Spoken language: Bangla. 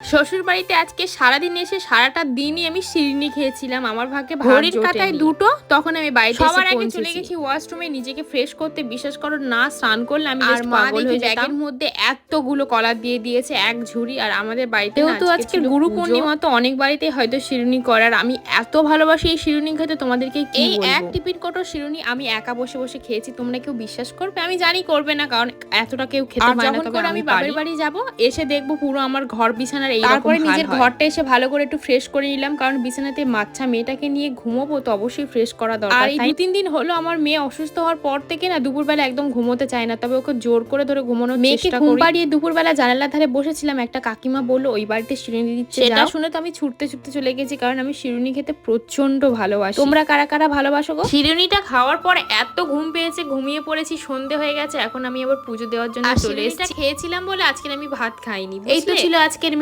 শ্বশুর বাড়িতে আজকে সারাদিন এসে সারাটা দিনই আমি শিরিনি খেয়েছিলাম। আমার ভাগ্যে ঘড়ির কাটায় দুটো তখন আমি বাড়িতে সবার আগে চলে গেছি ওয়াশরুমে নিজেকে ফ্রেশ করতে। বিশ্বাস করো না স্নান করলে আমি আর পাগল হয়ে ব্যাগের মধ্যে এতগুলো কলা দিয়ে দিয়েছে এক ঝুড়ি আর আমাদের বাড়িতে তো আজকে গুরু। পূর্ণিমা তো অনেক বাড়িতেই হয়তো শিরুনি করার। আমি এত ভালোবাসি এই শিরুনি খেতে তোমাদেরকে এই এক টিফিন কোটো শিরুনি আমি একা বসে বসে খেয়েছি তোমরা কেউ বিশ্বাস করবে? আমি জানি করবে না কারণ এতটা কেউ খেতে পারে না তবে আমি বাপের বাড়ি যাব এসে দেখব পুরো আমার ঘর বিছানার এই তারপরে নিজের ঘরটা এসে ভালো করে একটু ফ্রেশ করে নিলাম কারণ বিছানাতে বাচ্চা মেয়েটাকে নিয়ে ঘুমোবো তো অবশ্যই ফ্রেশ করা দরকার আর এই দু তিন দিন হলো আমার মেয়ে অসুস্থ হওয়ার পর থেকে না দুপুরবেলা একদম ঘুমোতে চায় না তবে ওকে জোর করে ধরে ঘুমানোর মেয়েকে ঘুম পাড়িয়ে দুপুরবেলা জানালার ধারে বসেছিলাম একটা কাকিমা বলল ওই বাড়িতে শিরুনি দিচ্ছে সেটা শুনে তো আমি ছুটতে ছুটতে চলে গেছি কারণ আমি শিরুনি খেতে প্রচণ্ড ভালোবাসি। তোমরা কারা কারা ভালোবাসো গো? শিরুনিটা খাওয়ার পর এত ঘুম পেয়েছে ঘুমিয়ে পড়েছি সন্ধে হয়ে গেছে এখন আমি আবার পুজো দেওয়ার জন্য চলে এসেছি। খেয়েছিলাম বলে আজকে আমি ভাত খাইনি এই তো ছিল আজকের